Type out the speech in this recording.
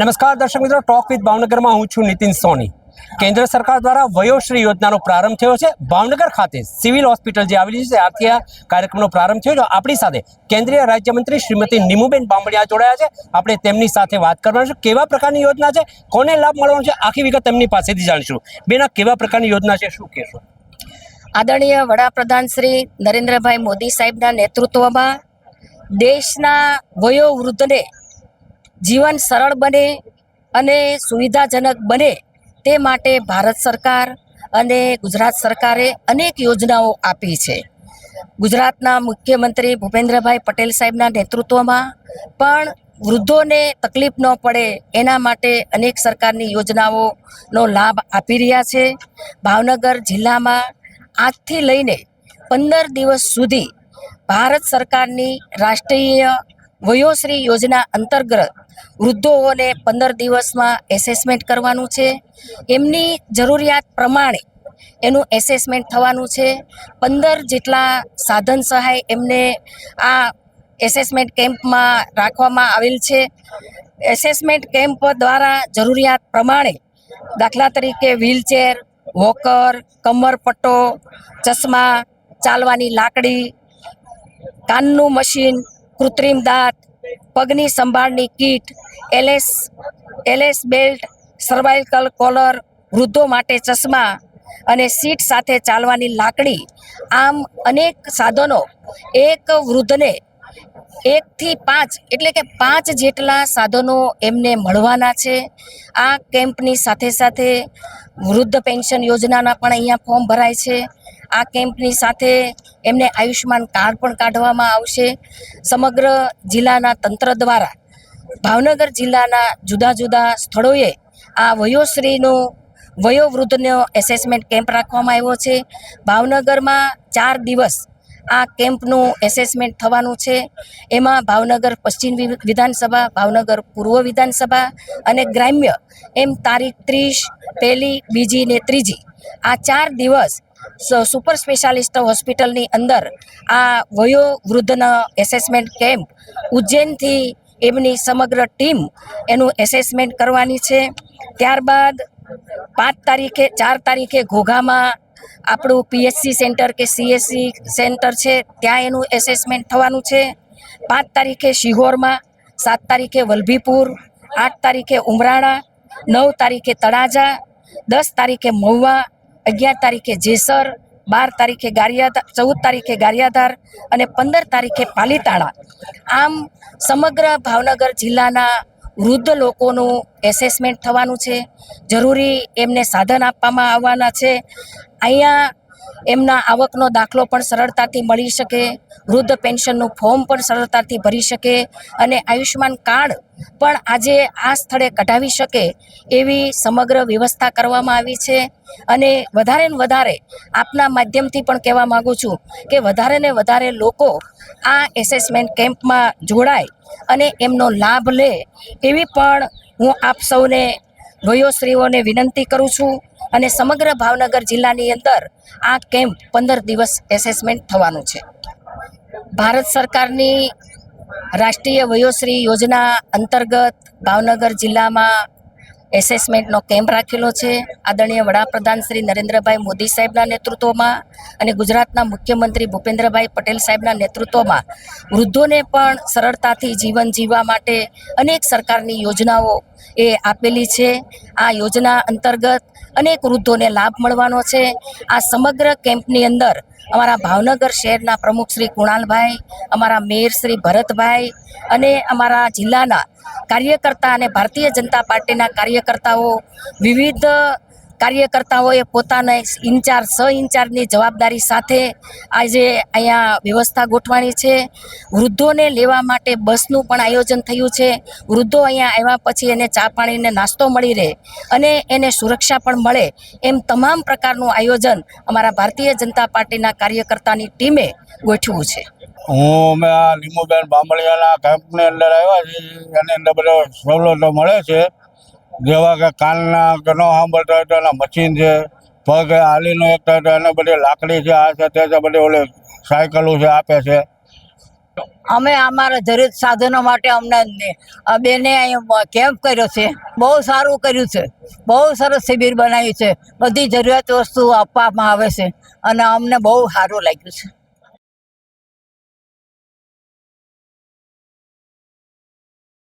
નમસ્કાર દર્શક મિત્રો ટોક વિથ ભાવનગરમાં હું છું નીતિન સોની. કેન્દ્ર સરકાર દ્વારા વયોશ્રી યોજનાનો પ્રારંભ થયો છે. ભાવનગર ખાતે સિવિલ હોસ્પિટલ જે આવેલી છે આથી આ કાર્યક્રમનો પ્રારંભ થયો છે. આપણી સાથે કેન્દ્રીય રાજ્યમંત્રી શ્રીમતી નિમુબેન બાંબડિયા જોડાયા છે. આપણે તેમની સાથે વાત કરવાનું છે. કેવા પ્રકારની યોજના છે? કોને લાભ મળવાનો છે? આખી વિગત તેમની પાસેથી જાણીશું. બેના કેવા પ્રકારની યોજના છે? શું કહેશો? આદરણીય વડાપ્રધાન શ્રી નરેન્દ્રભાઈ મોદી સાહેબના નેતૃત્વમાં દેશના વયોવૃદ્ધને જીવન સરળ બને અને સુવિધાજનક બને તે માટે ભારત સરકાર અને ગુજરાત સરકારે અનેક યોજનાઓ આપી છે. ગુજરાતના મુખ્યમંત્રી ભૂપેન્દ્રભાઈ પટેલ સાહેબના નેતૃત્વમાં પણ વૃદ્ધોને તકલીફ ન પડે એના માટે અનેક સરકારની યોજનાઓનો લાભ આપી રહ્યા છે. ભાવનગર જિલ્લામાં આજથી લઈને પંદર દિવસ સુધી ભારત સરકારની રાષ્ટ્રીય વયોશ્રી યોજના અંતર્ગત વૃદ્ધોને પંદર દિવસમાં એસેસમેન્ટ કરવાનું છે. એમની જરૂરિયાત પ્રમાણે એનું એસેસમેન્ટ થવાનું છે. પંદર જેટલા સાધન સહાય એમને આ એસેસમેન્ટ કેમ્પમાં રાખવામાં આવેલ છે. એસેસમેન્ટ કેમ્પ દ્વારા જરૂરિયાત પ્રમાણે દાખલા તરીકે વ્હીલચેર વોકર કમરપટ્ટો, ચશ્મા, ચાલવાની લાકડી, કાનનું મશીન કૃત્રિમ દાંત, પગની સંભાળની kit, LS LS belt, cervical collar, વૃદ્ધો માટે ચશ્મા અને સીટ સાથે ચાલવાની લાકડી. આમ અનેક સાધનો એક વૃદ્ધને એકથી પાંચ, એટલે કે પાંચ જેટલા સાધનો એમને મળવાના છે. આ કેમ્પની સાથે સાથે વૃદ્ધ પેન્શન યોજનાના પણ અહીંયા ફોર્મ ભરાય છે. આ કેમ્પની સાથે એમને આયુષ્યમાન કાર્ડ પણ કાઢવામાં આવશે. સમગ્ર જિલ્લાના તંત્ર દ્વારા ભાવનગર જિલ્લાના જુદા જુદા સ્થળોએ આ વયોશ્રીનું વયોવૃદ્ધનો એસેસમેન્ટ કેમ્પ રાખવામાં આવ્યો છે. ભાવનગરમાં ચાર દિવસ આ કેમ્પનું એસેસમેન્ટ થવાનું છે. એમાં ભાવનગર પશ્ચિમ વિધાનસભા, ભાવનગર પૂર્વ વિધાનસભા અને ગ્રામ્ય, એમ તારીખ ત્રીસ, પહેલી, બીજી ને ત્રીજી. આ ચાર દિવસ સુપર સ્પેશિયાલિસ્ટ હોસ્પિટલની અંદર આ વયોવૃદ્ધના એસેસમેન્ટ કેમ્પ ઉજ્જૈનથી એમની સમગ્ર ટીમ એનું એસેસમેન્ટ કરવાની છે. ત્યારબાદ પાંચ તારીખે, ચાર તારીખે ઘોઘામાં આપણું પીએચસી સેન્ટર કે સીએસસી સેન્ટર છે, ત્યાં એનું એસેસમેન્ટ થવાનું છે. પાંચ તારીખે શિહોરમાં, સાત તારીખે વલભીપુર, આઠ તારીખે ઉમરાળા નવ તારીખે તળાજા, દસ તારીખે મહુવા, અગિયાર તારીખે જેસર, બાર તારીખે ગારિયાધાર ચૌદ તારીખે ગારિયાધાર અને પંદર તારીખે પાલીતાણા. આમ સમગ્ર ભાવનગર જિલ્લાના વૃદ્ધ લોકોનું એસેસમેન્ટ થવાનું છે. જરૂરી એમને સાધન આપવામાં આવવાના છે. અહીંયા એમના આવકનો દાખલો પણ સરળતાથી મળી શકે, વૃદ્ધ પેન્શનનું ફોર્મ પણ સરળતાથી ભરી શકે અને આયુષ્યમાન કાર્ડ પણ આજે આ સ્થળે કઢાવી શકે એવી સમગ્ર વ્યવસ્થા કરવામાં આવી છે. અને વધારે ને વધારે આપના માધ્યમથી પણ કહેવા માગું છું કે વધારે ને વધારે લોકો આ એસેસમેન્ટ કેમ્પમાં જોડાય અને એમનો લાભ લે એવી પણ હું આપ સૌને વયોશ્રીઓને વિનંતી કરું છું. અને સમગ્ર ભાવનગર જિલ્લાની અંદર આ કેમ્પ પંદર દિવસ એસેસમેન્ટ થવાનું છે. ભારત સરકારની રાષ્ટ્રીય વયોશ્રી યોજના અંતર્ગત ભાવનગર જિલ્લામાં એસેસમેન્ટનો કેમ્પ રાખેલો છે. આદરણીય વડાપ્રધાન શ્રી નરેન્દ્રભાઈ મોદી સાહેબના નેતૃત્વમાં અને ગુજરાતના મુખ્યમંત્રી ભૂપેન્દ્રભાઈ પટેલ સાહેબના નેતૃત્વમાં વૃદ્ધોને પણ સરળતાથી જીવન જીવવા માટે અનેક સરકારની યોજનાઓ એ આપેલી છે. આ યોજના અંતર્ગત અનેક વૃદ્ધોને લાભ મળવાનો છે. આ સમગ્ર કેમ્પની અંદર અમારા ભાવનગર શહેરના પ્રમુખ શ્રી કુણાલભાઈ, અમારા મેયર શ્રી ભરતભાઈ અને અમારા જિલ્લાના કાર્યકર્તા અને ભારતીય જનતા પાર્ટીના કાર્યકર્તાઓ વિવિધ કાર્યકર્તાઓએ પોતાના ઇન્ચાર્જ સહ ઇન્ચાર્જની જવાબદારી સાથે આજે અહીંયા વ્યવસ્થા ગોઠવાણી છે. વૃદ્ધોને લેવા માટે બસનું પણ આયોજન થયું છે. વૃદ્ધો અહીંયા આવ્યા પછી એને ચા પાણીને નાસ્તો મળી રહે અને એને સુરક્ષા પણ મળે એમ તમામ પ્રકારનું આયોજન અમારા ભારતીય જનતા પાર્ટીના કાર્યકર્તાની ટીમે ગોઠવ્યું છે. હું અમે આ લીંબુબેન બાંબળિયાના કેમ્પની અંદર આવ્યા છીએ. એની અંદર બધો સવલતો મળે છે. જેવા કે કાનના કે ન સાંભળતા હોય એના મશીન છે, પગ હાલીનો એક થાય તો એને બધી લાકડી છે, આ છે, તે છે, બધી ઓલી સાયકલો છે, આપે છે. અમે અમારા જરૂર સાધનો માટે અમને બેને અહીંયા કેમ્પ કર્યો છે, બહુ સારું કર્યું છે, બહુ સરસ શિબિર બનાવ્યું છે, બધી જરૂરિયાત વસ્તુ આપવામાં આવે છે, અને અમને બહુ સારું લાગ્યું છે.